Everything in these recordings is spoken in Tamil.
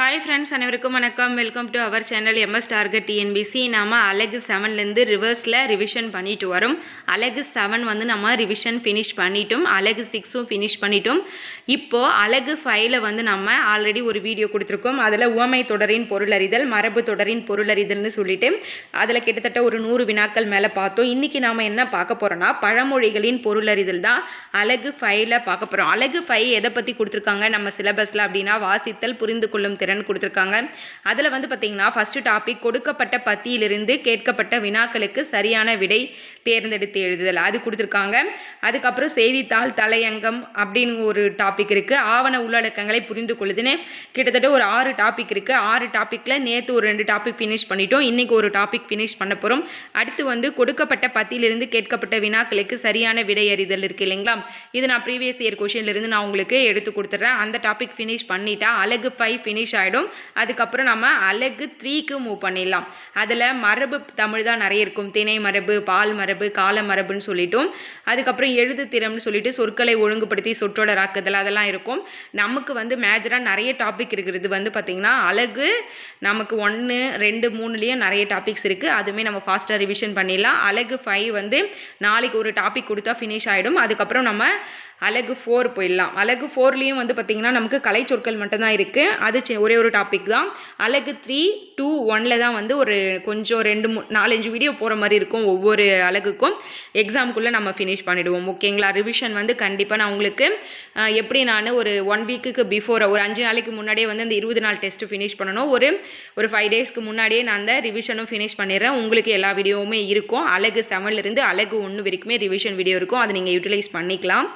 ஹாய் ஃப்ரெண்ட்ஸ் அனைவருக்கும் வணக்கம். Welcome to our channel MS target TNPSC நாம் அழகு செவன்லேருந்து ரிவர்ஸில் ரிவிஷன் பண்ணிட்டு வரோம். அழகு செவன் வந்து நம்ம ரிவிஷன் ஃபினிஷ் பண்ணிட்டோம். அழகு சிக்ஸும் ஃபினிஷ் பண்ணிட்டோம். இப்போது அழகு ஃபைவ்ல வந்து நம்ம ஆல்ரெடி ஒரு வீடியோ கொடுத்துருக்கோம். அதில் உவமை தொடரின் பொருளறிதல் மரபு தொடரின் பொருளறிதல்னு சொல்லிட்டு அதில் கிட்டத்தட்ட ஒரு நூறு வினாக்கள் மேலே பார்த்தோம். இன்றைக்கி நாம் என்ன பார்க்க போகிறோன்னா பழமொழிகளின் பொருளறிதல் தான் அழகு ஃபைவ்ல பார்க்க போகிறோம் அழகு ஃபைவ் எதை பற்றி கொடுத்துருக்காங்க? நம்ம சிலபஸில் அப்படின்னா வாசித்தல் புரிந்து கொள்ளும் திறன் கொடுத்துருக்காங்க. அதில் வந்து பார்த்தீங்கன்னா ஃபஸ்ட்டு டாபிக் கொடுக்கப்பட்ட பத்தியிலிருந்து கேட்கப்பட்ட வினாக்களுக்கு சரியான விடை தேர்ந்தெடுத்து எழுதுதல். அது கொடுத்துருக்காங்க. அதுக்கப்புறம் செய்தித்தாள் தலையங்கம் அப்படின்னு ஒரு டாபிக் இருக்குது ஆவண உள்ளடக்கங்களை புரிந்து கொள்ளுதுன்னு கிட்டத்தட்ட ஒரு ஆறு டாபிக் இருக்குது ஆறு டாப்பிக்கில் நேற்று ஒரு ரெண்டு டாபிக் ஃபினிஷ் பண்ணிட்டோம். இன்றைக்கி ஒரு டாபிக் ஃபினிஷ் பண்ண போகிறோம் அடுத்து வந்து கொடுக்கப்பட்ட பத்தியிலிருந்து கேட்கப்பட்ட வினாக்களுக்கு சரியான விடை அறிதல் இருக்குது இல்லைங்களா? இது நான் ப்ரீவியஸ் இயர் கொஷின்லேருந்து நான் உங்களுக்கு எடுத்து கொடுத்துட்றேன் அந்த டாபிக் ஃபினிஷ் பண்ணிட்டா அழகு ஃபைவ் ஃபினிஷ் ஆகிடும் அதுக்கப்புறம் நம்ம அழகு த்ரீக்கு மூவ் பண்ணிடலாம். அதில் மரபு தமிழ் தான் நிறைய இருக்கும். திணை மரபு பால் மரபு கால மரபுன்னு சொல்லிட்டோம். அதுக்கப்புறம் எழுது திறம்னு சொல்லிட்டு சொற்களை ஒழுங்குபடுத்தி சொற்றொடராக்குதல் அதெல்லாம் இருக்கும். நமக்கு வந்து மேஜராக நிறைய டாபிக் இருக்கிறது வந்து பார்த்திங்கன்னா அழகு நமக்கு ஒன்று ரெண்டு மூணுலேயும் நிறைய டாபிக்ஸ் இருக்குது அதுவுமே நம்ம ஃபாஸ்ட்டாக ரிவிஷன் பண்ணிடலாம். அழகு ஃபைவ் வந்து நாளைக்கு ஒரு டாபிக் கொடுத்தா ஃபினிஷ் ஆகிடும் அதுக்கப்புறம் நம்ம அழகு ஃபோர் போயிடலாம். அழகு ஃபோர்லேயும் வந்து பார்த்திங்கன்னா நமக்கு கலை சொற்கள் மட்டும்தான் இருக்குது அது ஒரே ஒரு டாபிக் தான். அழகு த்ரீ டூ ஒனில் தான் வந்து ஒரு கொஞ்சம் ரெண்டு மூ நாலஞ்சு வீடியோ போகிற மாதிரி இருக்கும் ஒவ்வொரு அழகுக்கும். எக்ஸாமுக்குள்ளே நம்ம ஃபினிஷ் பண்ணிவிடுவோம் ஓகேங்களா ரிவிஷன் வந்து கண்டிப்பாக நான் உங்களுக்கு எப்படி நான் ஒரு ஒன் வீக்குக்கு பிஃபோர் ஒரு அஞ்சு நாளைக்கு முன்னாடியே வந்து அந்த இருபது நாள் டெஸ்ட்டு ஃபினிஷ் பண்ணணும். ஒரு ஒரு ஃபைவ் டேஸ்க்கு முன்னாடியே நான் அந்த ரிவிஷனும் ஃபினிஷ் பண்ணிடுறேன். உங்களுக்கு எல்லா வீடியோவுமே இருக்கும். அழகு செவன்லேருந்து அழகு ஒன்று வரைக்குமே ரிவிஷன் வீடியோ இருக்கும். அதை நீங்கள் யூட்டிலைஸ் பண்ணிக்கலாம்.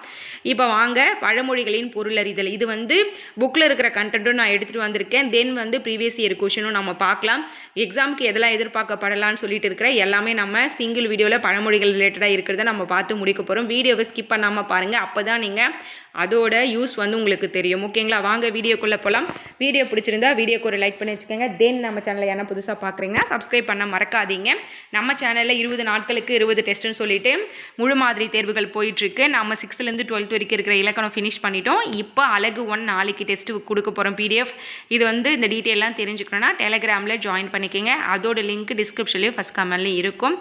இப்போ வாங்க பழமொழிகளின் பொருளறிதல். இது வந்து புக்கில் இருக்கிற கண்டென்ட்டும் நான் எடுத்துகிட்டு வந்திருக்கேன். தென் வந்து ப்ரீவியஸ் இயர் கொஷனும் நம்ம பார்க்கலாம். எக்ஸாமுக்கு எதெல்லாம் எதிர்பார்க்கப்படலாம்னு சொல்லிட்டு இருக்கிற எல்லாமே நம்ம சிங்கிள் வீடியோவில் பழமொழிகள் ரிலேட்டடாக இருக்கிறத நம்ம பார்த்து முடிக்க போகிறோம் வீடியோவை ஸ்கிப் பண்ணாமல் பாருங்கள் அப்போ தான் நீங்கள் அதோட யூஸ் வந்து உங்களுக்கு தெரியும். ஓகேங்களா வாங்க வீடியோக்குள்ளே போகலாம் வீடியோ பிடிச்சிருந்தா வீடியோக்கு ஒரு லைக் பண்ணி வச்சுக்கோங்க. தென் நம்ம சேனலில் யாரா புதுசாக பார்க்குறீங்கன்னா சப்ஸ்கிரைப் பண்ண மறக்காதீங்க. நம்ம சேனலில் இருபது நாட்களுக்கு இருபது டெஸ்ட்டுன்னு சொல்லிட்டு முழு மாதிரி தேர்வுகள் போயிட்டுருக்கு நம்ம சிக்ஸ்த்துலேருந்து டென்த் வரைக்கும் இருக்கிற இலக்கணம் ஃபினிஷ் பண்ணிட்டோம். இப்போ அழகு ஒன் நாளைக்கு டெஸ்ட்டு கொடுக்க போகிறோம் பிடிஎஃப் இது வந்து இந்த டீட்டெயிலாம் தெரிஞ்சுக்கணுன்னா டெலகிராமில் ஜாயின் பண்ணிக்கோங்க. அதோட லிங்க் டிஸ்கிரிப்ஷன்லேயும் ஃபஸ்ட் கமெண்ட்லேயும் இருக்கும்.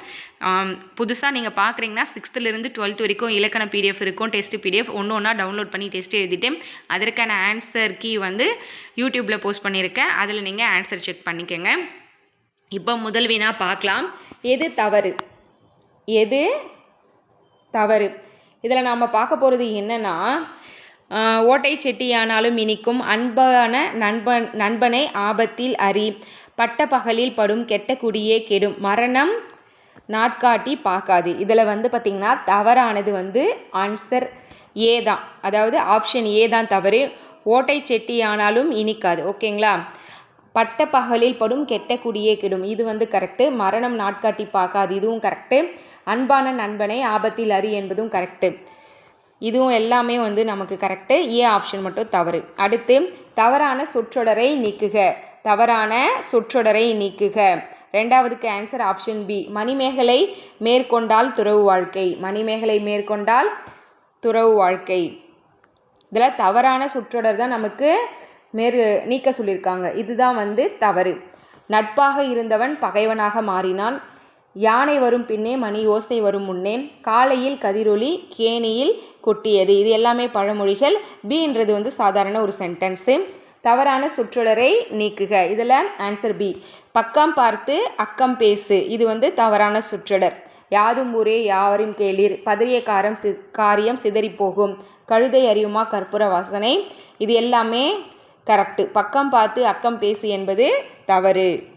புதுசாக நீங்கள் பார்க்குறீங்கன்னா சிக்ஸ்த்துலேருந்து டுவெல்த் வரைக்கும் இலக்கண பிடிஎஃப் இருக்கும் டெஸ்ட் பிடிஎஃப் ஒன்று ஒன்றா டவுன்லோட் பண்ணி டெஸ்ட் எழுதிட்டு அதற்கான ஆன்சர் கீ வந்து யூடியூப்பில் போஸ்ட் பண்ணியிருக்கேன். அதில் நீங்கள் ஆன்சர் செக் பண்ணிக்கோங்க. இப்போ முதல் வினா பார்க்கலாம். எது தவறு? எது தவறு? இதில் நாம் பார்க்க போகிறது என்னென்னா ஓட்டை செட்டியானாலும் இனிக்கும் அன்பான நண்பன் நண்பனை ஆபத்தில் அறி பட்ட பகலில் படும் கெட்ட குடியே கெடும். மரணம் நாட்காட்டி பார்க்காது. இதில் வந்து பார்த்திங்கன்னா தவறானது வந்து ஆன்சர் ஏ தான். அதாவது ஆப்ஷன் ஏ தான் தவறு. ஓட்டை செட்டி ஆனாலும் இனிக்காது. ஓகேங்களா? பட்ட பகலில் படும் கெட்ட குடியே கெடும். இது வந்து கரெக்டு மரணம் நாட்காட்டி பார்க்காது. இதுவும் கரெக்டு அன்பான நண்பனை ஆபத்தில் அறி என்பதும் கரெக்டு இதுவும் எல்லாமே வந்து நமக்கு கரெக்டு ஏ ஆப்ஷன் மட்டும் தவறு. அடுத்து தவறான சொற்றொடரை நீக்குக. தவறான சொற்றொடரை நீக்குக. ரெண்டாவதுக்கு ஆன்சர் ஆப்ஷன் பி மணிமேகலை மேற்கொண்டால் துறவு வாழ்க்கை. மணிமேகலை மேற்கொண்டால் துறவு வாழ்க்கை. இதில் தவறான சொற்றொடர் தான் நமக்கு மேற் நீக்க சொல்லியிருக்காங்க. இதுதான் வந்து தவறு. நட்பாக இருந்தவன் பகைவனாக மாறினான். யானை வரும் பின்னே மணி ஓசை வரும் முன்னே காலையில் கதிரொலி கேணியில் கொட்டியது. இது எல்லாமே பழமொழிகள். பின்றது வந்து சாதாரண ஒரு சென்டென்ஸு தவறான சொற்றொடரை நீக்குக. இதில் ஆன்சர் பி பக்கம் பார்த்து அக்கம் பேசு. இது வந்து தவறான சுற்றொடர். யாதும் ஊரே யாவரும் கேளீர். பதறிய காரம் சி காரியம் சிதறிப்போகும் கழுதை அறியுமா கற்பூர வாசனை? இது எல்லாமே கரெக்டு பக்கம் பார்த்து அக்கம் பேசு என்பது தவறு.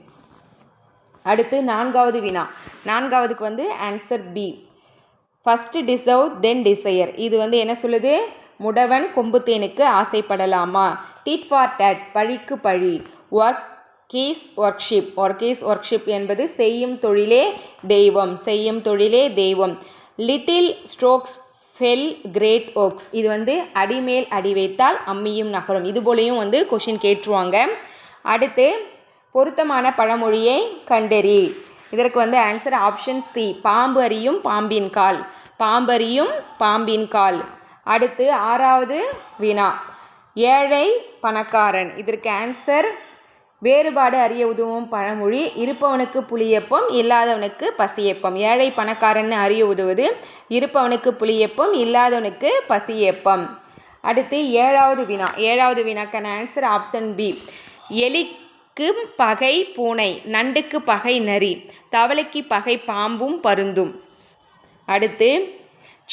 அடுத்து நான்காவது வினா. நான்காவதுக்கு வந்து answer B first deserve then desire இது வந்து என்ன சொல்லுது? முடவன் கொம்புத்தேனுக்கு ஆசைப்படலாமா? டிட் ஃபார் டட் பழிக்கு பழி. Work is worship work is worship என்பது செய்யும் தொழிலே தெய்வம். செய்யும் தொழிலே தெய்வம். Little strokes fell great oaks இது வந்து அடிமேல் அடி வைத்தால் அம்மியும் நகரும். இது போலையும் வந்து கொஷின் கேட்டுருவாங்க. அடுத்து பொருத்தமான பழமொழியை கண்டறி. இதற்கு வந்து ஆன்சர் ஆப்ஷன் சி பாம்பு அறியும் பாம்பின் கால். பாம்பறியும் பாம்பின் கால். அடுத்து ஆறாவது வினா. ஏழை பணக்காரன். இதற்கு ஆன்சர் வேறுபாடு அறிய உதவும் பழமொழி. இருப்பவனுக்கு புளியப்பம் இல்லாதவனுக்கு பசியப்பம். ஏழை பணக்காரன்னு அறிய உதவுவது இருப்பவனுக்கு புளியப்பம் இல்லாதவனுக்கு பசியப்பம். அடுத்து ஏழாவது வினா. ஏழாவது வினாக்கான ஆன்சர் ஆப்ஷன் பி எலி கும் பகை பூனை நண்டுக்கு பகை நரி தவளைக்கு பகை பாம்பும் பருந்தும். அடுத்து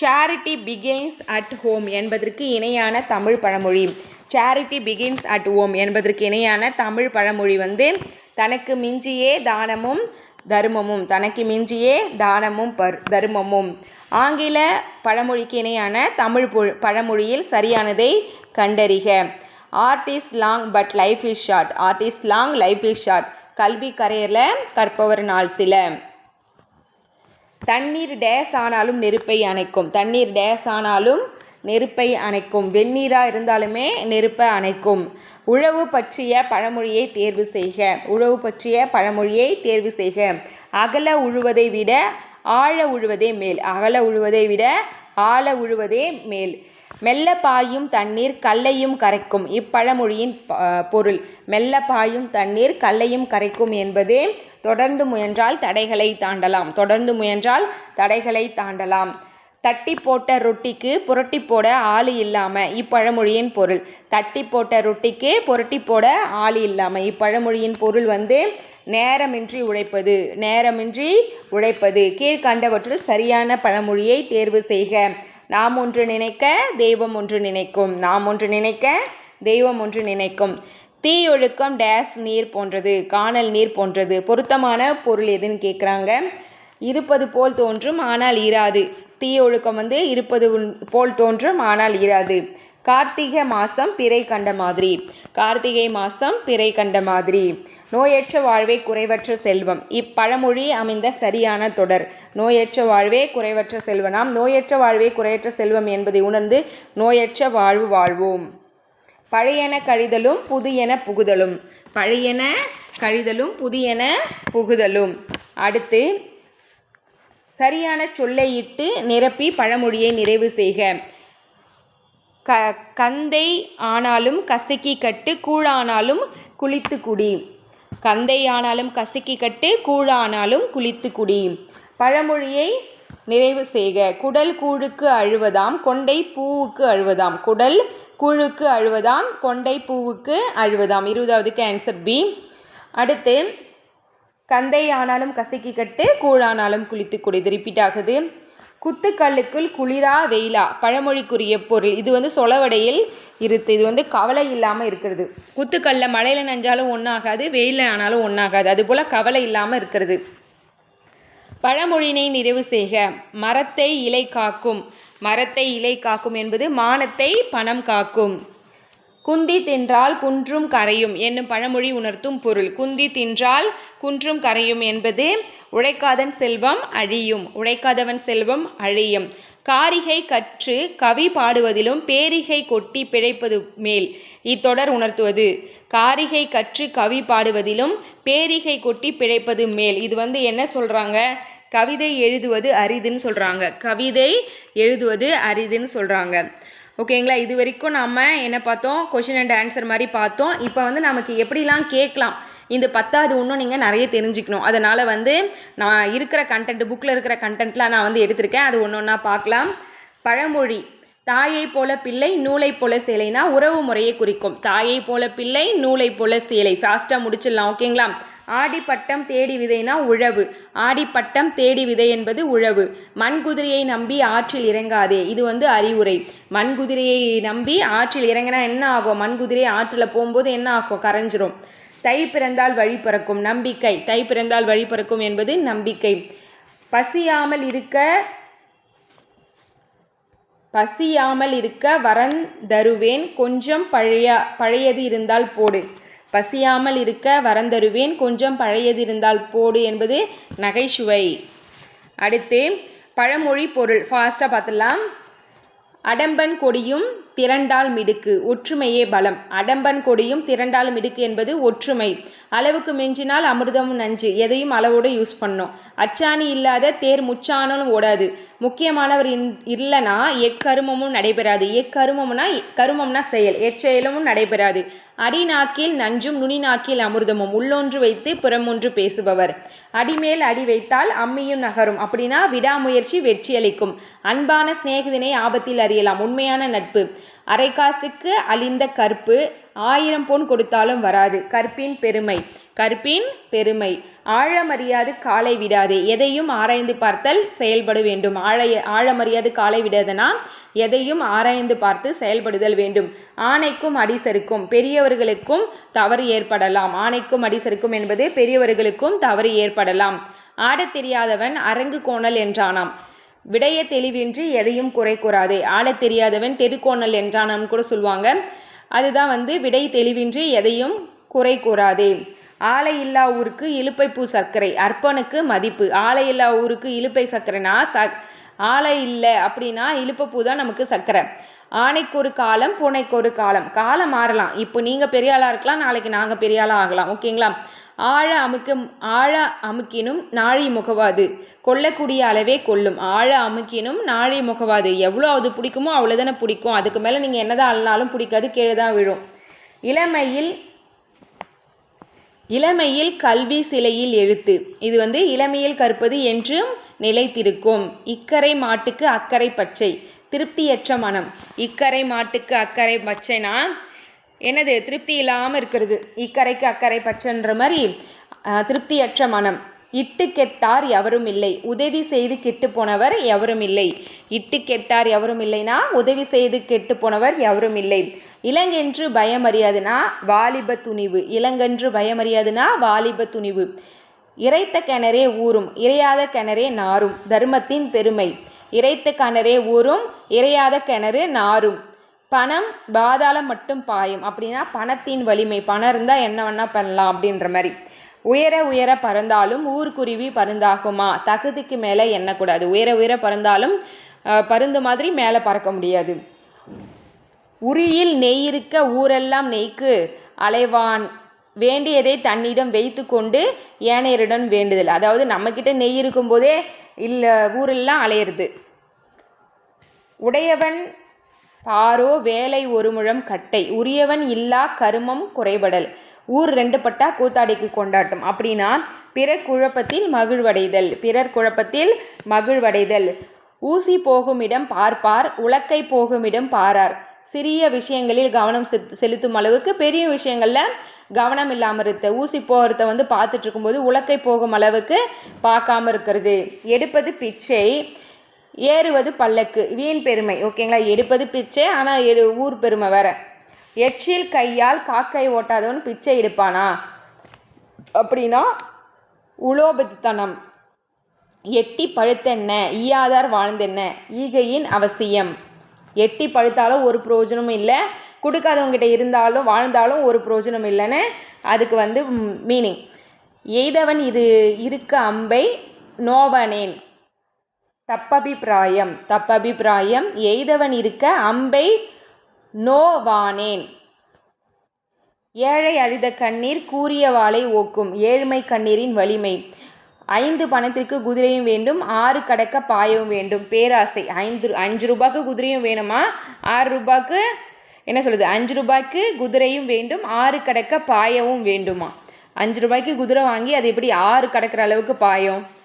சேரிட்டி பிகின்ஸ் அட் ஹோம் என்பதற்கு இணையான தமிழ் பழமொழி. சேரிட்டி பிகின்ஸ் அட் ஹோம் என்பதற்கு இணையான தமிழ் பழமொழி வந்து தனக்கு மிஞ்சியே தானமும் தர்மமும் தனக்கு மிஞ்சியே தானமும் பர் தர்மமும். ஆங்கில பழமொழிக்கு இணையான தமிழ் பொ- பழமொழியில் சரியானதை கண்டறிக. Art is long but life is short art is long life is short கல்வி கரையரில் கற்பவர் நாள் சில. தண்ணீர் டேஸ் ஆனாலும் நெருப்பை அணைக்கும். தண்ணீர் டேஸ் ஆனாலும் நெருப்பை அணைக்கும். வெந்நீராக இருந்தாலுமே நெருப்பை அணைக்கும். உழவு பற்றிய பழமொழியை தேர்வு செய்க. உழவு பற்றிய பழமொழியை தேர்வு செய்க. அகல உழுவதை விட ஆழ உழுவதே மேல். அகல உழுவதை விட ஆழ உழுவதே மேல். மெல்ல பாயும் தண்ணீர் கல்லையும் கரைக்கும். இப்பழமொழியின் ப- பொருள். மெல்ல பாயும் தண்ணீர் கல்லையும் கரைக்கும் என்பது தொடர்ந்து முயன்றால் தடைகளை தாண்டலாம். தொடர்ந்து முயன்றால் தடைகளை தாண்டலாம். தட்டி போட்ட ரொட்டிக்கு புரட்டி போட ஆள் இல்லாமல் இப்பழமொழியின் பொருள். தட்டி போட்ட ரொட்டிக்கு புரட்டி போட ஆள் இல்லாமல் இப்பழமொழியின் பொருள் வந்து நேரமின்றி உழைப்பது. நேரமின்றி உழைப்பது. கீழ்கண்டவற்றில் சரியான பழமொழியை தேர்வு செய்க. நாம் ஒன்று நினைக்க தெய்வம் ஒன்று நினைக்கும். நாம் ஒன்று நினைக்க தெய்வம் ஒன்று நினைக்கும். தீயொழுக்கம் டேஸ் நீர் போன்றது காணல் நீர் போன்றது. பொருத்தமான பொருள் எதுன்னு கேட்குறாங்க இருப்பது போல் தோன்றும் ஆனால் ஈராது. தீயொழுக்கம் வந்து இருப்பது போல் தோன்றும் ஆனால் ஈராது. கார்த்திகை மாதம் பிறை கண்ட மாதிரி. கார்த்திகை மாதம் பிறை கண்ட மாதிரி. நோயற்ற வாழ்வே குறைவற்ற செல்வம். இப்பழமொழி அமைந்த சரியான தொடர். நோயற்ற வாழ்வே குறைவற்ற செல்வனாம். நாம் நோயற்ற வாழ்வே குறையற்ற செல்வம் என்பதை உணர்ந்து நோயற்ற வாழ்வு வாழ்வோம். பழையன கழிதலும் புதியன புகுதலும். பழையன கழிதலும் புதியன புகுதலும். அடுத்து சரியான சொல்லை இட்டு நிரப்பி பழமொழியை நிறைவு செய்க. க கந்தை ஆனாலும் கசக்கி கட்டு கூழானாலும் குளித்து குடி. கந்தை ஆனாலும் கட்டு கூழானாலும் குளித்து குடி. பழமொழியை நிறைவு செய்க. குடல் கூழுக்கு அழுவதாம் கொண்டை பூவுக்கு அழுவதாம். குடல் கூழுக்கு அழுவதாம் கொண்டை பூவுக்கு அழுவதாம். இருபதாவதுக்கு ஆன்சர் பி அடுத்து கந்தை ஆனாலும் கசக்கி கட்டு கூழானாலும் குளித்து குடி. இது ரிப்பீட் ஆகுது. குத்துக்கல்லுக்குள் குளிரா வெயிலா? பழமொழிக்குரிய பொருள். இது வந்து சொலவடையில் இருத்து. இது வந்து கவலை இல்லாமல் இருக்கிறது. குத்துக்கல்ல மழையில் நஞ்சாலும் ஒன்றாகாது வெயிலில் ஆனாலும் ஒன்றாகாது அதுபோல் கவலை இல்லாமல் இருக்கிறது. பழமொழியினை நிறைவு செய்க. மரத்தை இலை காக்கும். மரத்தை இலை காக்கும் என்பது மானத்தை பணம் காக்கும். குந்தி தின்றால் குன்றும் கரையும் என்னும் பழமொழி உணர்த்தும் பொருள். குந்தி தின்றால் குன்றும் கரையும் என்பது உழைக்காதன் செல்வம் அழியும் உழைக்காதவன் செல்வம் அழியும். காரிகை கற்று கவி பாடுவதிலும் பேரிகை கொட்டி பிழைப்பது மேல் இத்தொடர் உணர்த்துவது. காரிகை கற்று கவி பாடுவதிலும் பேரிகை கொட்டி பிழைப்பது மேல். இது வந்து என்ன சொல்கிறாங்க கவிதை எழுதுவது அரிதுன்னு சொல்கிறாங்க கவிதை எழுதுவது அரிதுன்னு சொல்கிறாங்க ஓகேங்களா இது வரைக்கும் நம்ம என்ன பார்த்தோம்? கொஷின் அண்ட் ஆன்சர் மாதிரி பார்த்தோம். இப்போ வந்து நமக்கு எப்படிலாம் கேட்கலாம்? இந்த பத்தாவது இன்னும் நீங்கள் நிறைய தெரிஞ்சுக்கணும். அதனால் வந்து நான் இருக்கிற கண்டென்ட் புக்கில் இருக்கிற கண்டென்ட்லாம் நான் வந்து எடுத்திருக்கேன். அது ஒன்று ஒன்றா பார்க்கலாம். பழமொழி. தாயை போல பிள்ளை நூலை போல சேலைனா உறவு முறையை குறிக்கும். தாயை போல பிள்ளை நூலை போல சேலை. ஃபாஸ்ட்டாக முடிச்சிடலாம் ஓகேங்களா? ஆடிப்பட்டம் தேடி விதைனா உழவு. ஆடிப்பட்டம் தேடி விதை என்பது உழவு. மண்குதிரையை நம்பி ஆற்றில் இறங்காதே. இது வந்து அறிவுரை. மண்குதிரையை நம்பி ஆற்றில் இறங்கினா என்ன ஆகும்? மண்குதிரை ஆற்றில் போகும்போது என்ன ஆகும்? கரைஞ்சிரும். தை பிறந்தால் வழி பிறக்கும். நம்பிக்கை. தை பிறந்தால் வழி பிறக்கும் என்பது நம்பிக்கை. பசியாமல் இருக்க பசியாமல் இருக்க வரன் தருவேன். கொஞ்சம் பழைய பழையது இருந்தால் போடு. பசியாமல் இருக்க வரன் தருவேன். கொஞ்சம் பழையது இருந்தால் போடு என்பது நகைச்சுவை. அடுத்து பழமொழி பொருள். ஃபாஸ்ட்டாக பார்த்துடலாம். அடம்பன் கொடியும் திரண்டால் மிடுக்கு. ஒற்றுமையே பலம். அடம்பன் கொடியும் திரண்டால் மிடுக்கு என்பது ஒற்றுமை. அளவுக்கு மிஞ்சினால் அமிர்தமும் நஞ்சு. எதையும் அளவோடு யூஸ் பண்ணோம். அச்சாணி இல்லாத தேர் முச்சானும் ஓடாது. முக்கியமானவர் இன் இல்லைனா எக்கருமமும் நடைபெறாது. எக்கருமம்னா கருமம்னா செயல். எச்செயலும் நடைபெறாது. அடிநாக்கில் நஞ்சும் நுனிநாக்கில் அமிர்தமும். உள்ளொன்று வைத்து புறமொன்று பேசுபவர். அடிமேல் அடி வைத்தால் அம்மியும் நகரும். அப்படின்னா விடாமுயற்சி வெற்றியளிக்கும். அன்பான சிநேகிதனை ஆபத்தில் அறியலாம். உண்மையான நட்பு. அரைக்காசுக்கு அழிந்த கற்பு ஆயிரம் பொன் கொடுத்தாலும் வராது. கற்பின் பெருமை. கற்பின் பெருமை. ஆழமறியாது காலை விடாதே. எதையும் ஆராய்ந்து பார்த்தல் செயல்பட வேண்டும். ஆழ ஆழமறியாது காலை விடாதனா? எதையும் ஆராய்ந்து பார்த்து செயல்படுதல் வேண்டும். ஆணைக்கும் அடிசருக்கும் பெரியவர்களுக்கும் தவறு ஏற்படலாம். ஆணைக்கும் அடிசருக்கும் என்பது பெரியவர்களுக்கும் தவறு ஏற்படலாம். ஆடத் தெரியாதவன் அரங்கு கோணல் என்றானாம். விடைய தெளிவின்றி எதையும் குறை கூறாதே. ஆள தெரியாதவன் தெருக்கோணல் என்றானாம் கூட சொல்லுவாங்க. அதுதான் வந்து விடை தெளிவின்றி எதையும் குறை கூறாதே. ஆலை இல்லா ஊருக்கு இலுப்பைப்பூ சர்க்கரை அர்ப்பனுக்கு மதிப்பு. ஆலை இல்லா ஊருக்கு இலுப்பை சர்க்கரைனா ச ஆலை இல்லை அப்படின்னா இழுப்பப்பூ தான் நமக்கு சர்க்கரை. ஆணைக்கு ஒரு காலம் பூனைக்கு ஒரு காலம். காலம் மாறலாம். இப்போ நீங்கள் பெரிய ஆளாக இருக்கலாம் நாளைக்கு நாங்கள் பெரிய ஆளாக ஆகலாம். ஓகேங்களா? ஆழ அமுக்கும் ஆழ அமுக்கினும் நாழி முகவாது. கொல்லக்கூடிய அளவே கொல்லும். ஆழ அமுக்கினும் நாழி முகவாது. எவ்வளோ அது பிடிக்குமோ அவ்வளோதானே பிடிக்கும். அதுக்கு மேலே நீங்கள் என்னதான் அள்ளினாலும் பிடிக்காது கீழே தான் விழும். இளமையில் இளமையில் கல்வி சிலையில் எழுத்து. இது வந்து இளமையில் கற்பது என்றும் நிலைத்திருக்கும். இக்கரை மாட்டுக்கு அக்கறை பச்சை. திருப்தியற்ற மனம். இக்கரை மாட்டுக்கு அக்கறை பச்சைனா என்னது? திருப்தி இல்லாமல் இருக்கிறது. இக்கரைக்கு அக்கறை பச்சைன்ற மாதிரி திருப்தியற்ற மனம். இட்டு கெட்டார் எவரும் இல்லை. உதவி செய்து கெட்டு போனவர் எவரும் இல்லை. இட்டு கெட்டார் எவரும் இல்லைனா உதவி செய்து கெட்டு போனவர் எவரும் இல்லை. இளங்கென்று பயமறியாதுனா வாலிப துணிவு. இளங்கென்று பயமறியாதுனா வாலிப துணிவு. இறைத்த கிணறே ஊறும். இறையாத கிணறே நாரும் தர்மத்தின் பெருமை. இறைத்த கிணறே ஊறும். இறையாத கிணறு நாரும் பணம் பாதாளம் மட்டும் பாயும். அப்படின்னா பணத்தின் வலிமை பணம் இருந்தால் என்ன வேணால் பண்ணலாம் அப்படின்ற மாதிரி. உயர உயர பறந்தாலும் ஊர்க்குருவி பருந்தாகுமா? தகுதிக்கு மேலே எண்ணக்கூடாது. உயர உயர பறந்தாலும் பருந்து மாதிரி மேலே பறக்க முடியாது. உரியில் நெய் இருக்க ஊரெல்லாம் நெய்க்கு அலைவான். வேண்டியதை தன்னிடம் வைத்து கொண்டு ஏனையரிடம் வேண்டுதல். அதாவது நம்மக்கிட்ட நெய் இருக்கும்போதே இல்லை ஊரெல்லாம் அலையிறது. உடையவன் பாரோ வேலை ஒரு முழம் கட்டை. உரியவன் இல்லா கருமம் குறைபடல். ஊர் ரெண்டு பட்டா கூத்தாடிக்கு கொண்டாட்டம். அப்படின்னா பிறர் குழப்பத்தில் மகிழ்வடைதல். பிறர் குழப்பத்தில் மகிழ்வடைதல். ஊசி போகுமிடம் பார்ப்பார் உலக்கை போகுமிடம் பாரார். சிறிய விஷயங்களில் கவனம் செலுத்தும் அளவுக்கு பெரிய விஷயங்களில் கவனம் இல்லாமல் இருக்க ஊசி போகிறத வந்து பார்த்துட்டு இருக்கும்போது உலக்கை போகும் அளவுக்கு பார்க்காம இருக்கிறது. எடுப்பது பிச்சை. ஏறுவது பல்லக்கு. வீண் பெருமை. ஓகேங்களா எடுப்பது பிச்சை ஆனால் எடு ஊர் பெருமை வேற. எச்சில் கையால் காக்கை ஓட்டாதவன் பிச்சை எடுப்பானா? அப்படின்னா உலோபத்தனம் எட்டி பழுத்தென்ன ஈயாதார் வாழ்ந்தென்ன ஈகையின் அவசியம். எட்டி பழுத்தாலும் ஒரு பிரயோஜனமும் இல்லை. கொடுக்காதவங்ககிட்ட இருந்தாலும் வாழ்ந்தாலும் ஒரு பிரயோஜனம் இல்லைன்னு அதுக்கு வந்து மீனிங் எய்தவன் இது இருக்க அம்பை நோவனேன். தப்பபிப்பிராயம். தப்பபிப்பிராயம் எய்தவன் இருக்க அம்பை நோவானேன். ஏழை அழித கண்ணீர் கூறிய வாளை ஓக்கும். ஏழ்மை கண்ணீரின் வலிமை. ஐந்து பணத்திற்கு குதிரையும் வேண்டும் ஆறு கடக்க பாயவும் வேண்டும். பேராசை. ஐந்து அஞ்சு ரூபாய்க்கு குதிரையும் வேணுமா? ஆறு ரூபாய்க்கு என்ன சொல்லுது? அஞ்சு ரூபாய்க்கு குதிரையும் வேண்டும் ஆறு கடக்க பாயவும் வேண்டுமா? அஞ்சு ரூபாய்க்கு குதிரை வாங்கி அது எப்படி ஆறு கடக்கிற அளவுக்கு பாயும்?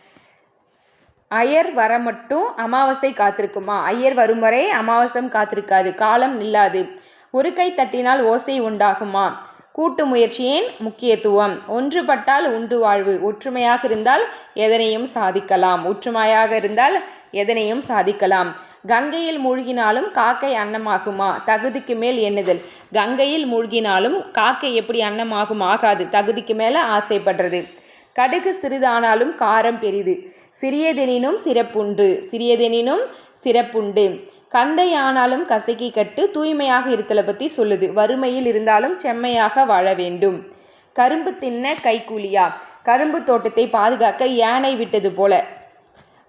அயர் வர மட்டும் அமாவாசை காத்திருக்குமா? ஐயர் வரும் வரை அமாவாசம் காத்திருக்காது. காலம் நில்லாது. ஒரு கை தட்டினால் ஓசை உண்டாகுமா? கூட்டு முயற்சியின் முக்கியத்துவம்? ஒன்றுபட்டால் உண்டு வாழ்வு. ஒற்றுமையாக இருந்தால் எதனையும் சாதிக்கலாம். ஒற்றுமையாக இருந்தால் எதனையும் சாதிக்கலாம். கங்கையில் மூழ்கினாலும் காக்கை அன்னமாகுமா? தகுதிக்கு மேல் எண்ணுதல். கங்கையில் மூழ்கினாலும் காக்கை எப்படி அன்னமாகும்? ஆகாது. தகுதிக்கு மேலே ஆசைப்படுறது. கடுகு சிறிதானாலும் காரம் பெரிது. சிறியதெனினும் சிறப்புண்டு. சிறியதெனினும் சிறப்புண்டு. கந்தையானாலும் கசக்கி கட்டு தூய்மையாக இருத்தலை பற்றி சொல்லுது. வறுமையில் இருந்தாலும் செம்மையாக வாழ வேண்டும். கரும்பு தின்ன கைக்கூலியா? கரும்பு தோட்டத்தை பாதுகாக்க யானை விட்டது போல.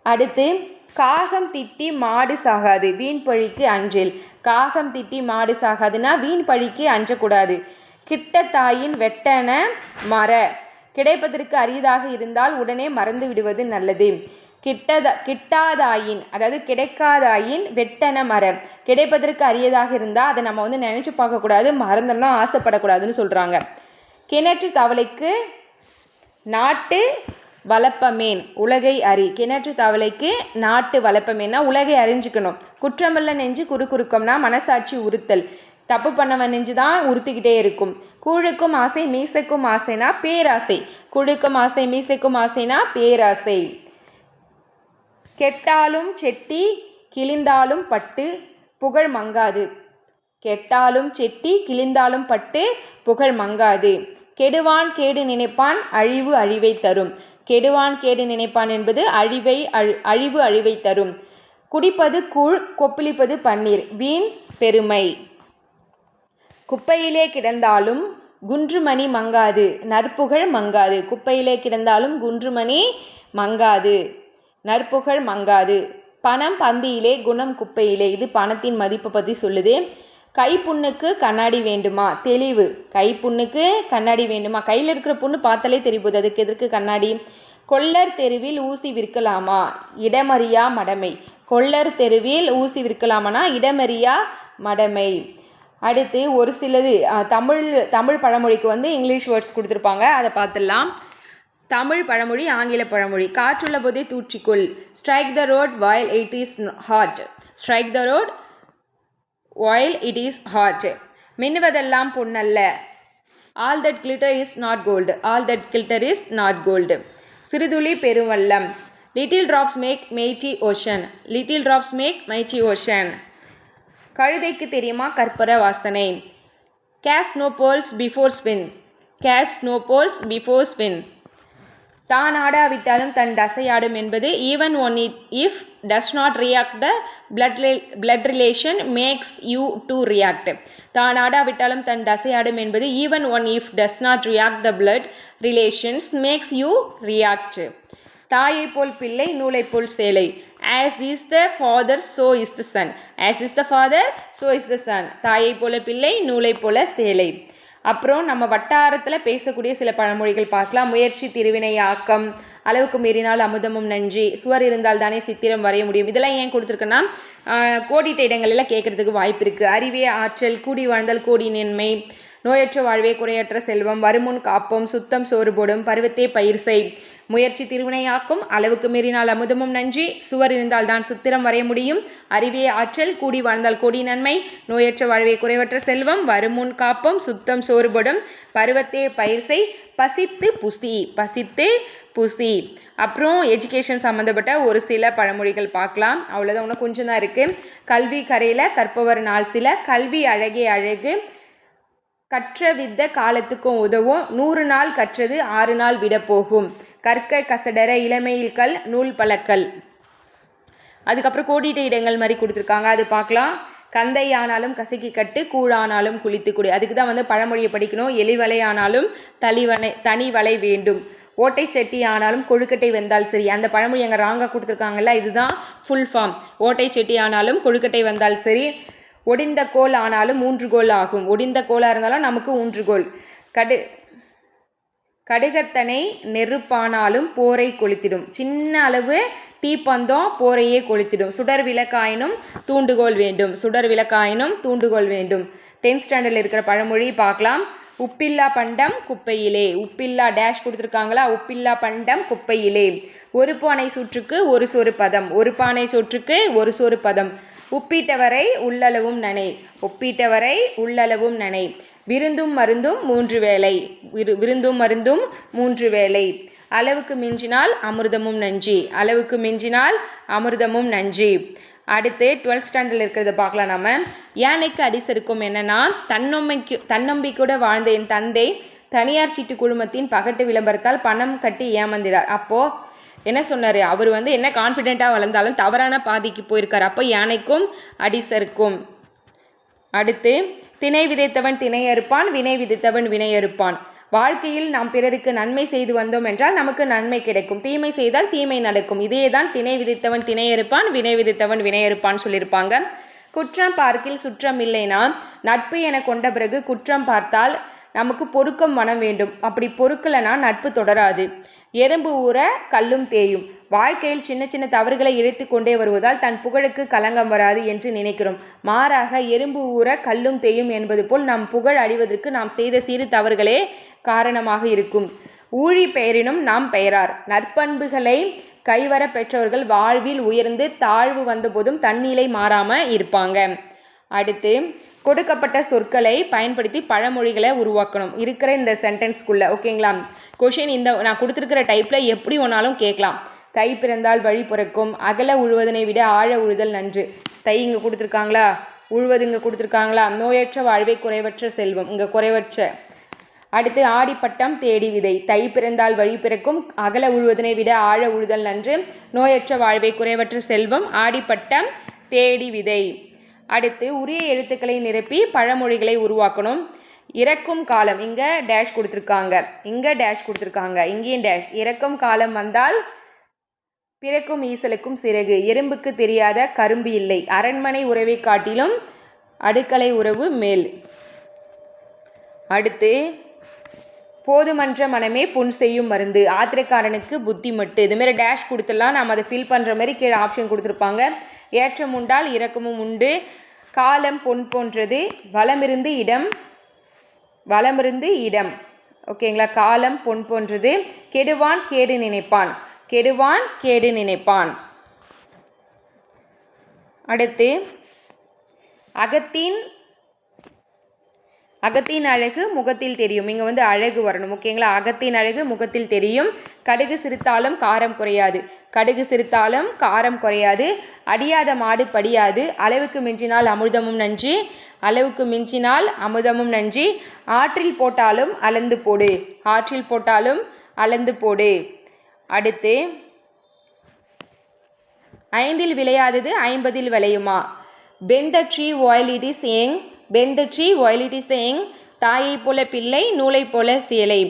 அடுத்து காகம் திட்டி மாடு சாகாது. வீண் பழிக்கு அஞ்சல். காகம் திட்டி மாடு சாகாதுன்னா வீண் பழிக்கு அஞ்சக்கூடாது. கிட்ட தாயின் வெட்டன மர. கிடைப்பதற்கு அரியதாக இருந்தால் உடனே மறந்து விடுவது நல்லது. கிட்டத கிட்டாதாயின் அதாவது கிடைக்காதாயின் வெட்டன மரம். கிடைப்பதற்கு அரியதாக இருந்தால் அதை நம்ம வந்து நினச்சி பார்க்கக்கூடாது மறந்துடலாம் ஆசைப்படக்கூடாதுன்னு சொல்கிறாங்க கிணற்று தவளைக்கு நாட்டு வளப்பமேன் உலகை அறி கிணற்று தவளைக்கு நாட்டு வளப்பமேன்னா உலகை அறிஞ்சிக்கணும். குற்றமல்ல நெஞ்சு குறுக்குறுக்கம்னா மனசாட்சி உறுத்தல். தப்பு பண்ணவன் நெஞ்சு தான் உறுத்திக்கிட்டே இருக்கும். கூழுக்கும் ஆசை மீசைக்கும் ஆசைனா பேராசை. குழுக்கும் ஆசை மீசைக்கும் ஆசைனா பேராசை. கெட்டாலும் செட்டி கிழிந்தாலும் பட்டு புகழ் மங்காது. கெட்டாலும் செட்டி கிழிந்தாலும் பட்டு புகழ் மங்காது. கெடுவான் கேடு நினைப்பான் அழிவு அழிவை தரும். கெடுவான் கேடு நினைப்பான் என்பது அழிவை அழி அழிவு அழிவை தரும். குடிப்பது கூழ் கொப்பளிப்பது பன்னீர். வீண் பெருமை. குப்பையிலே கிடந்தாலும் குன்றுமணி மங்காது. நற்புகழ் மங்காது. குப்பையிலே கிடந்தாலும் குன்றுமணி மங்காது. நற்புகழ் மங்காது. பணம் பந்தியிலே குணம் குப்பையிலே. இது பணத்தின் மதிப்பை பற்றி சொல்லுது. கைப்புண்ணுக்கு கண்ணாடி வேண்டுமா? தெளிவு. கைப்புண்ணுக்கு கண்ணாடி வேண்டுமா? கையில் இருக்கிற புண்ணு பார்த்தாலே தெரியுது அதுக்கு எதற்கு கண்ணாடி? கொல்லர் தெருவில் ஊசி விற்கலாமா? இடமறியா மடமை. கொல்லர் தெருவில் ஊசி விற்கலாமனா? இடமறியா மடமை. அடுத்து ஒரு சிலது தமிழ் தமிழ் பழமொழிக்கு வந்து இங்கிலீஷ் வேர்ட்ஸ் கொடுத்துருப்பாங்க. அதை பார்த்துடலாம் தமிழ் பழமொழி ஆங்கில பழமொழி. காற்றுள்ள போதே தூற்றிக்கொள். Strike the rod while it is hot strike the rod while it is hot மின்னுவதெல்லாம் பொன்னல்ல. All that glitter is not gold all that glitter is not gold Siruthuli பெருவல்லம் little drops make mighty ocean little drops make mighty ocean கழுதைக்கு தெரியுமா கற்பூர வாசனை? Cast no pearls before swine cast no pearls before swine தான் ஆடாவிட்டாலும் தன் தசையாடும் என்பது even one it if does not react the blood blood relation makes you to react தான் ஆடாவிட்டாலும் தன் தசையாடும் என்பது even one if does not react the blood relations makes you react தாயை போல் பிள்ளை நூலை போல் சேலை. As is the father so is the son as is the father so is the son தாயை போல பிள்ளை நூலை போல சேலை. அப்புறம் நம்ம வட்டாரத்தில் பேசக்கூடிய சில பழமொழிகள் பார்க்கலாம். முயற்சி திருவினை ஆக்கம் அளவுக்கு மீறினால் அமுதமும் நன்றி சுவர் இருந்தால் தானே சித்திரம் வரைய முடியும். இதெல்லாம் ஏன் கொடுத்துருக்குன்னா கோடிட்ட இடங்களில் கேட்குறதுக்கு வாய்ப்பு இருக்குது அறிவே ஆற்றல் கூடி வாழ்ந்தால் கோடி நன்மை நோயற்ற வாழ்வே குறையற்ற செல்வம் வருமுன் காப்போம் சுத்தம் சோறு போடும் பருவத்தே பயிர் செய். முயற்சி திருவினையாக்கும் அளவுக்கு மீறினால் அமுதமும் நன்றி. சுவர் இருந்தால் தான் சுத்திரம் வரைய முடியும். அறிவே ஆற்றல் கூடி வாழ்ந்தால் கோடி நன்மை. நோயற்ற வாழ்வே குறைவற்ற செல்வம். வருமுன் காப்பம் சுத்தம் சோறுபடும். பருவத்தே பயிர் செய். பசித்து புசி பசித்து புசி. அப்புறம் எஜுகேஷன் சம்மந்தப்பட்ட ஒரு சில பழமொழிகள் பார்க்கலாம். அவ்வளோதான் இன்னும் கொஞ்சம் தான் இருக்குது கல்வி கரையில் கற்பவர் நாள் சில. கல்வி அழகே அழகு. கற்ற வித்த காலத்துக்கும் உதவும். நூறு நாள் கற்றது ஆறு நாள் விட போகும். கற்க கசடர இளமையில் கல் நூல் பழக்கல். அதுக்கப்புறம் கோடிட்ட இடங்கள் மாதிரி கொடுத்துருக்காங்க. அது பார்க்கலாம். கந்தை ஆனாலும் கசக்கி கட்டு கூழானாலும் குளித்து குடி. அதுக்கு தான் வந்து பழமொழியை படிக்கணும். எலிவலை ஆனாலும் தலிவனை தனி வலை வேண்டும். ஓட்டை செட்டி ஆனாலும் கொழுக்கட்டை வந்தால் சரி. அந்த பழமொழி அங்கே ராங்காக கொடுத்துருக்காங்கல்ல இதுதான் ஃபுல் ஃபார்ம் ஓட்டை செட்டி ஆனாலும் கொழுக்கட்டை வந்தால் சரி. ஒடிந்த கோல் ஆனாலும் மூன்று கோல் ஆகும். ஒடிந்த கோலாக இருந்தாலும் நமக்கு ஊன்று கோல் கடு கடுகத்தனை நெருப்பானாலும் போரை கொளுத்திடும். சின்ன அளவு தீப்பந்தம் போரையே கொளுத்திடும். சுடர் விளக்காயினும் தூண்டுகோல் வேண்டும். சுடர் விளக்காயினும் தூண்டுகோல் வேண்டும். டென்த் ஸ்டாண்டர்டில் இருக்கிற பழமொழி பார்க்கலாம். உப்பில்லா பண்டம் குப்பையிலே. உப்பில்லா டேஷ் கொடுத்துருக்காங்களா? உப்பில்லா பண்டம் குப்பையிலே. ஒரு பானை சூற்றுக்கு ஒரு சோறு பதம். ஒரு பானை சோற்றுக்கு ஒரு சோறு பதம். உப்பிட்டவரை உள்ளளவும் நனை. ஒப்பிட்டவரை உள்ளளவும் நனை. விருந்தும் மருந்தும் மூன்று வேளை. விரு விருந்தும் மருந்தும் மூன்று வேளை. அளவுக்கு மிஞ்சினால் அமிர்தமும் நஞ்சி. அளவுக்கு மிஞ்சினால் அமிர்தமும் நஞ்சி. அடுத்து டுவெல்த் ஸ்டாண்டர்டில் இருக்கிறத பார்க்கலாம் நம்ம யானைக்கு அடிசருக்கும் என்னன்னா தன்னம்பிக்கு தன்னம்பிக்கையோட வாழ்ந்த என் தந்தை தனியார் சீட்டு குழுமத்தின் பகட்டு விளம்பரத்தால் பணம் கட்டி ஏமாந்திரார். அப்போது என்ன சொன்னார்? அவர் வந்து என்ன கான்ஃபிடெண்ட்டாக வளர்ந்தாலும் தவறான பாதிக்கு போயிருக்கார். அப்போ யானைக்கும் அடிசருக்கும் அடுத்து திணை விதைத்தவன் திணை அறுப்பான் வினை விதைத்தவன் வினை அறுப்பான். வாழ்க்கையில் நாம் பிறருக்கு நன்மை செய்து வந்தோம் என்றால் நமக்கு நன்மை கிடைக்கும். தீமை செய்தால் தீமை நடக்கும். இதே தான் திணை விதைத்தவன் திணை அறுப்பான் வினை விதைத்தவன் வினை அறுப்பான் சொல்லியிருப்பாங்க. குற்றம் பார்க்கில் சுற்றம் இல்லைனா நட்பு என கொண்ட பிறகு குற்றம் பார்த்தால் நமக்கு பொறுக்கம் மனம் வேண்டும். அப்படி பொறுக்கலனா நட்பு தொடராது. எறும்பு ஊற கல்லும் தேயும். வாழ்க்கையில் சின்ன சின்ன தவறுகளை இழைத்து கொண்டே வருவதால் தன் புகழுக்கு களங்கம் வராது என்று நினைக்கிறோம். மாறாக எறும்பு ஊற கல்லும் தேயும் என்பது போல் நம் புகழ் அழிவதற்கு நாம் செய்த சிறு தவறுகளே காரணமாக இருக்கும். ஊழி பெயரினும் நாம் பெயரார். நற்பண்புகளை கைவர பெற்றவர்கள் வாழ்வில் உயர்ந்து தாழ்வு வந்தபோதும் தன்னிலை மாறாமல் இருப்பாங்க. அடுத்து கொடுக்கப்பட்ட சொற்களை பயன்படுத்தி பழமொழிகளை உருவாக்கணும். இருக்கிற இந்த சென்டென்ஸ்க்குள்ளே ஓகேங்களா கொஷின் இந்த நான் கொடுத்துருக்கிற டைப்பில் எப்படி ஒன்றாலும் கேட்கலாம். தை பிறந்தால் வழி பிறக்கும். அகல உழுவதனை விட ஆழ உழுதல் நன்று. தை இங்கே கொடுத்துருக்காங்களா? உழுவது இங்கே கொடுத்துருக்காங்களா? நோயற்ற வாழ்வை குறைவற்ற செல்வம். இங்கே குறைவற்ற. அடுத்து ஆடிப்பட்டம் தேடி விதை. தை பிறந்தால் வழி பிறக்கும். அகல உழுவதனை விட ஆழ உழுதல் நன்று. நோயற்ற வாழ்வை குறைவற்ற செல்வம். ஆடிப்பட்டம் தேடி விதை. அடுத்து உரிய எழுத்துக்களை நிரப்பி பழமொழிகளை உருவாக்கணும். இறக்கும் காலம் இங்கே டேஷ் கொடுத்துருக்காங்க. இங்கே டேஷ் கொடுத்துருக்காங்க. இங்கேயும் டேஷ் இறக்கும் காலம் வந்தால் பிறக்கும் ஈசலுக்கும் சிறகு. எறும்புக்கு தெரியாத கரும்பு இல்லை. அரண்மனை உறவை காட்டிலும் அடுக்களை உறவு மேல். அடுத்து போதுமன்ற மனமே புண் செய்யும் மருந்து. ஆத்திரக்காரனுக்கு புத்தி மட்டு இதுமாரி டேஷ் கொடுத்துடலாம். நாம் அதை ஃபில் பண்ணுற மாதிரி கீழே ஆப்ஷன் கொடுத்துருப்பாங்க. ஏற்றம் உண்டால் இறக்கமும் உண்டு. காலம் பொன் போன்றது. வளமிருந்து இடம் வளமிருந்து இடம். ஓகேங்களா? காலம் பொன் போன்றது. கெடுவான் கேடு நினைப்பான். கெடுவான் கேடு நினைப்பான். அடுத்து அகத்தின் அகத்தின் அழகு முகத்தில் தெரியும். இங்கே வந்து அழகு வரணும் ஓகேங்களா? அகத்தின் அழகு முகத்தில் தெரியும். கடுகு சிரித்தாலும் காரம் குறையாது. கடுகு சிரித்தாலும் காரம் குறையாது. அடியாத மாடு படியாது. அளவுக்கு மிஞ்சினால் அமிர்தமும் நன்றி. அளவுக்கு மிஞ்சினால் அமுதமும் நன்றி. ஆற்றில் போட்டாலும் அளந்து போடு. ஆற்றில் போட்டாலும் அளந்து போடு. அடுத்து ஐந்தில் விளையாதது ஐம்பதில் விளையுமா? Bend the tree while it is young bend the tree while it is young தாயை போல பிள்ளை நூலை போல சேலை.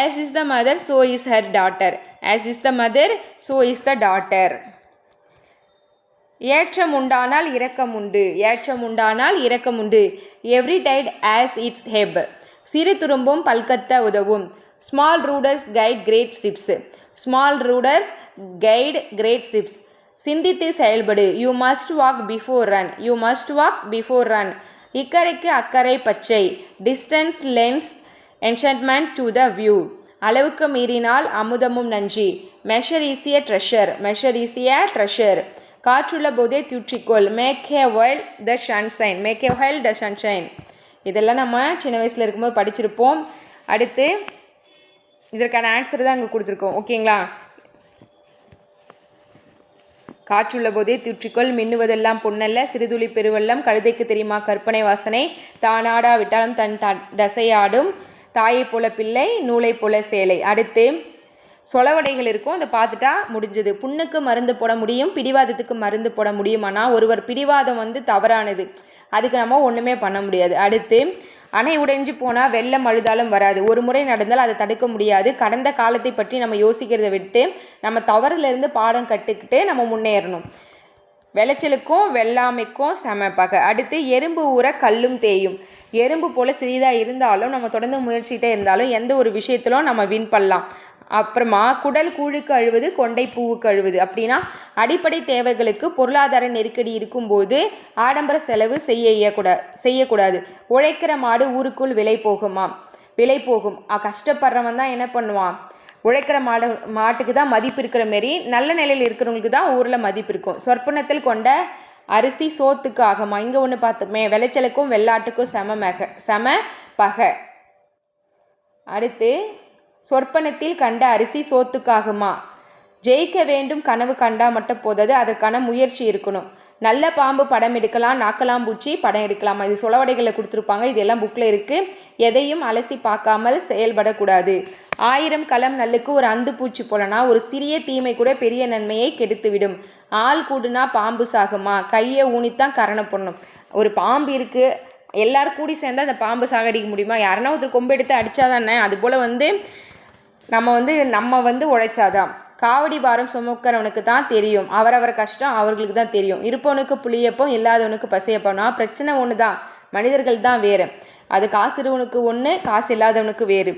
As is the mother so is her daughter as is the mother so is the daughter ஏற்றம் உண்டானால் இரக்கம் உண்டு. ஏற்றம் உண்டானால் இரக்கம் உண்டு. Every tide has its ebb சிறு துரும்பும் பல்கத்த உதவும். Small rudders guide great ships small rudders guide great ships சிந்தித்து செயல்படு. You must walk before run you must walk before run இக்கரைக்கு அக்கறை பச்சை. Distance lends enchantment to the view அளவுக்கு மீறினால் அமுதமும் நன்றி measure is a treasure measure is a treasure காற்றுள்ள போதே தூற்றிக்கொள். Make hay while the sunshine make hay while the sunshine இதெல்லாம் நம்ம சின்ன வயசில் இருக்கும்போது படிச்சிருப்போம். அடுத்து இதற்கான ஆன்சர் தான் அங்கே கொடுத்துருக்கோம். ஓகேங்களா காற்றுள்ள போதே தூற்றிக்கொள் மின்னுவதெல்லாம் பொன்னல்ல. சிறுதுளி பெருவெல்லம் கழுதைக்கு தெரியுமா கற்பனை வாசனை? தானாடா விட்டாலும் தன் த தசையாடும். தாயைப் போல பிள்ளை நூலைப் போல சேலை. அடுத்து சொலவடைகள் இருக்கும். அதை பார்த்துட்டா முடிஞ்சது. புண்ணுக்கு மருந்து போட முடியும் பிடிவாதத்துக்கு மருந்து போட முடியுமானா ஒருவர் பிடிவாதம் வந்து தவறானது. அதுக்கு நம்ம ஒன்றுமே பண்ண முடியாது. அடுத்து அணை உடைஞ்சு போனால் வெள்ளம் அழுதாலும் வராது. ஒரு முறை நடந்தால் அதை தடுக்க முடியாது. கடந்த காலத்தை பற்றி நம்ம யோசிக்கிறத விட்டு நம்ம தவறுலேருந்து பாடம் கற்றுக்கிட்டு நம்ம முன்னேறணும். விளைச்சலுக்கும் வெள்ளாமைக்கும் செம பகை. அடுத்து எறும்பு ஊற கல்லும் தேயும். எறும்பு போல் சிறிதாக இருந்தாலும் நம்ம தொடர்ந்து முயற்சிகிட்டே இருந்தாலும் எந்த ஒரு விஷயத்திலும் நம்ம வின் பண்ணலாம். அப்புறமா குடல் கூழுக்கு அழுவது கொண்டை பூவுக்கு அழுவது. அப்படின்னா அடிப்படை தேவைகளுக்கு பொருளாதார நெருக்கடி இருக்கும்போது ஆடம்பர செலவு செய்ய இயக்கூடா செய்யக்கூடாது. உழைக்கிற மாடு ஊருக்குள் விலை போகுமா? விலை போகும். கஷ்டப்படுறவன் தான் என்ன பண்ணுவான்? உழைக்கிற மாடு மாட்டுக்கு தான் மதிப்பு இருக்கிற மாரி நல்ல நிலையில் இருக்கிறவங்களுக்கு தான் ஊரில் மதிப்பு இருக்கும். சொற்பனத்தில் கொண்ட அரிசி சோத்துக்கு ஆகுமா? இங்கே ஒன்று பார்த்தோமே. விளைச்சலுக்கும் வெள்ளாட்டுக்கும் செம மெக செம பகை. அடுத்து சொற்பனத்தில் கண்ட அரிசி சோத்துக்காகுமா? ஜெயிக்க வேண்டும் கனவு கண்டா மட்டும் போதாது அதற்கான முயற்சி இருக்கணும். நல்ல பாம்பு படம் எடுக்கலாம் நாக்கலாம் பூச்சி படம் எடுக்கலாமா. இது சுளவடைகளை கொடுத்துருப்பாங்க இது எல்லாம் புக்கில் இருக்குது எதையும் அலசி பார்க்காமல் செயல்படக்கூடாது. ஆயிரம் களம் நல்லுக்கு ஒரு அந்து பூச்சி போலனா ஒரு சிறிய தீமை கூட பெரிய நன்மையை கெடுத்துவிடும். ஆள் கூடுனா பாம்பு சாகுமா? கையை ஊனித்தான் கரணம் பண்ணணும் ஒரு பாம்பு இருக்குது எல்லாரும் கூடி சேர்ந்தால் அந்த பாம்பு சாகடிக்க முடியுமா? யாருன்னா ஒருத்தர் கொம்பு எடுத்து அடித்தா தானே அதுபோல் வந்து நம்ம வந்து நம்ம வந்து உழைச்சாதான். காவடி பாரம் சுமக்கிறவனுக்கு தான் தெரியும். அவரவர் கஷ்டம் அவர்களுக்கு தான் தெரியும். இருப்பவனுக்கு புளியப்பம் இல்லாதவனுக்கு பசையப்பம் பிரச்சனை ஒன்று தான் மனிதர்கள் தான் வேறு. அது காசு இருவனுக்கு ஒன்று காசு இல்லாதவனுக்கு வேறு.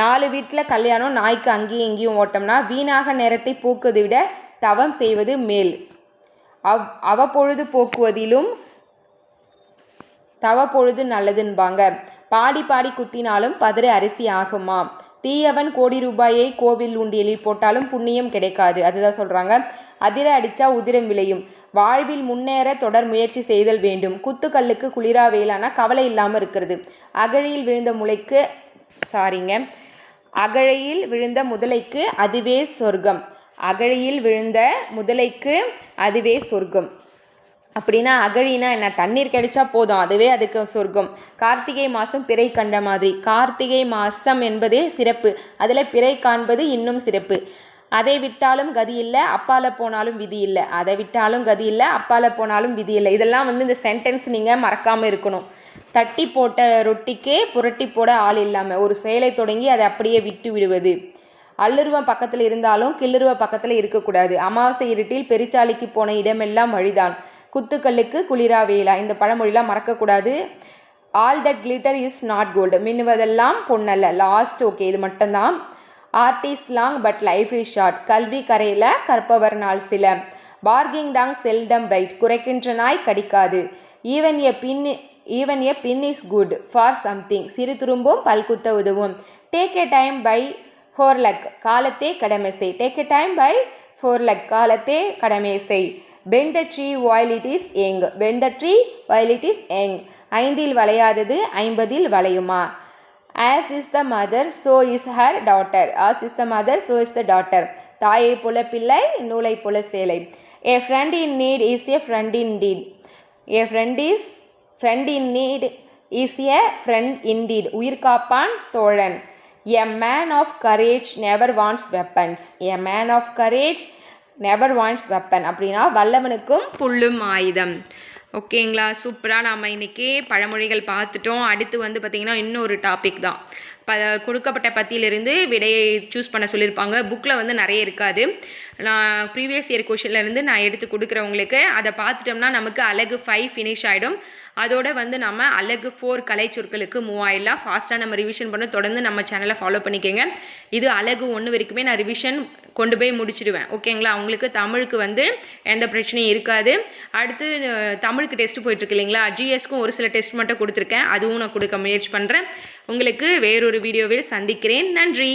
நாலு வீட்டில் கல்யாணம் நாய்க்கு அங்கேயும் இங்கேயும் ஓட்டம்னா வீணாக நேரத்தை போக்குவதை விட தவம் செய்வது மேல். அவ் அவப்பொழுது போக்குவதிலும் தவப்பொழுது நல்லதுன்பாங்க. பாடி பாடி குத்தினாலும் பதறு அரிசி ஆகுமா தீயவன் கோடி ரூபாயை கோவில் உண்டியலில் போட்டாலும் புண்ணியம் கிடைக்காது. அதுதான் சொல்கிறாங்க அதிர அடித்தா உதிரம் விளையும். வாழ்வில் முன்னேற தொடர் முயற்சி செய்தல் வேண்டும். குத்துக்கல்லுக்கு குளிரா வெயிலானா கவலை இல்லாமல் இருக்கிறது. அகழியில் விழுந்த முளைக்கு சாரிங்க அகழையில் விழுந்த முதலைக்கு அதுவே சொர்க்கம். அகழியில் விழுந்த முதலைக்கு அதுவே சொர்க்கம். அப்படின்னா அகழினா என்ன? தண்ணீர் கிடைச்சா போதும். அதுவே அதுக்கு சொர்க்கம். கார்த்திகை மாதம் பிறை கண்ட மாதிரி. கார்த்திகை மாதம் என்பதே சிறப்பு. அதில் பிறை காண்பது இன்னும் சிறப்பு. அதை விட்டாலும் கதி இல்லை அப்பால போனாலும் விதி இல்லை. அதை விட்டாலும் கதி இல்லை அப்பால போனாலும் விதி இல்லை. இதெல்லாம் வந்து இந்த சென்டென்ஸ் நீங்கள் மறக்காமல் இருக்கணும். தட்டி போட்ட ரொட்டிக்கே புரட்டி போட ஆள் இல்லாமல் ஒரு செயலை தொடங்கி அதை அப்படியே விட்டு விடுவது. அல்லுருவம் பக்கத்தில் இருந்தாலும் கிள்ளுருவ பக்கத்தில் இருக்கக்கூடாது. அமாவாசை இருட்டில் பெருச்சாலைக்கு போன இடமெல்லாம் வழிதான். குத்துக்கல்லுக்கு குளிரா வேலா. இந்த பழமொழிலாம் மறக்கக்கூடாது. All that glitters is not gold மின்னுவதெல்லாம் பொண்ணல்ல லாஸ்ட் ஓகே இது மட்டும்தான். Art is long but life is short கல்வி கரையில் கற்பவர் நாள் சில. பார்கிங் டாங் செல்டம் பைட் குறைக்கின்ற நாய் கடிக்காது. Even a pin even a pin is good for something சிறு துரும்பும் பல்குத்த உதவும். Take a time by forelock காலத்தே கடமை செய். Take a time by forelock காலத்தே கடமை செய். When the tree while it is young. When the tree while it is young. ஐந்தில் வளையாதது ஐம்பதில் வளையுமா? As is the mother so is her daughter as is the mother so is the daughter தாயை போல பிள்ளை நூலை போல சேலை. A friend in need is a friend in deed a friend is friend in need is a friend in deed உயிர் காப்பான் தோழன். A man of courage never wants weapons a man of courage never wants weapon அப்படின்னா வல்லவனுக்கும் புல்லும் ஆயுதம். ஓகேங்களா சூப்பராக நாம் இன்றைக்கி பழமொழிகள் பார்த்துட்டோம். அடுத்து வந்து பார்த்திங்கன்னா இன்னொரு டாபிக் தான். ப கொடுக்கப்பட்ட பத்தியிலிருந்து விடையை சூஸ் பண்ண சொல்லியிருப்பாங்க. புக்கில் வந்து நிறைய இருக்காது. நான் ப்ரீவியஸ் இயர் கொஷின்லேருந்து நான் எடுத்து கொடுக்குறவங்களுக்கு அதை பார்த்துட்டோம்னா நமக்கு அழகு ஃபைவ் ஃபினிஷ் ஆகிடும் அதோட வந்து நம்ம அழகு ஃபோர் கலை சொற்களுக்கு மூவ் ஆயிடலாம் ஃபாஸ்ட்டாக நம்ம ரிவிஷன் பண்ண தொடர்ந்து நம்ம சேனலை ஃபாலோ பண்ணிக்கோங்க. இது அழகு ஒன்று வரைக்குமே நான் ரிவிஷன் கொண்டு போய் முடிச்சிடுவேன். ஓகேங்களா அவங்களுக்கு தமிழுக்கு வந்து எந்த பிரச்சனையும் இருக்காது. அடுத்து தமிழுக்கு டெஸ்ட் போயிட்டுருக்கு இல்லைங்களா? ஜிஎஸ்க்கும் ஒரு சில டெஸ்ட் மட்டும் கொடுத்துருக்கேன். அதுவும் நான் கொடுக்க முயற்சி பண்ணுறேன் உங்களுக்கு வேறொரு வீடியோவில் சந்திக்கிறேன். நன்றி.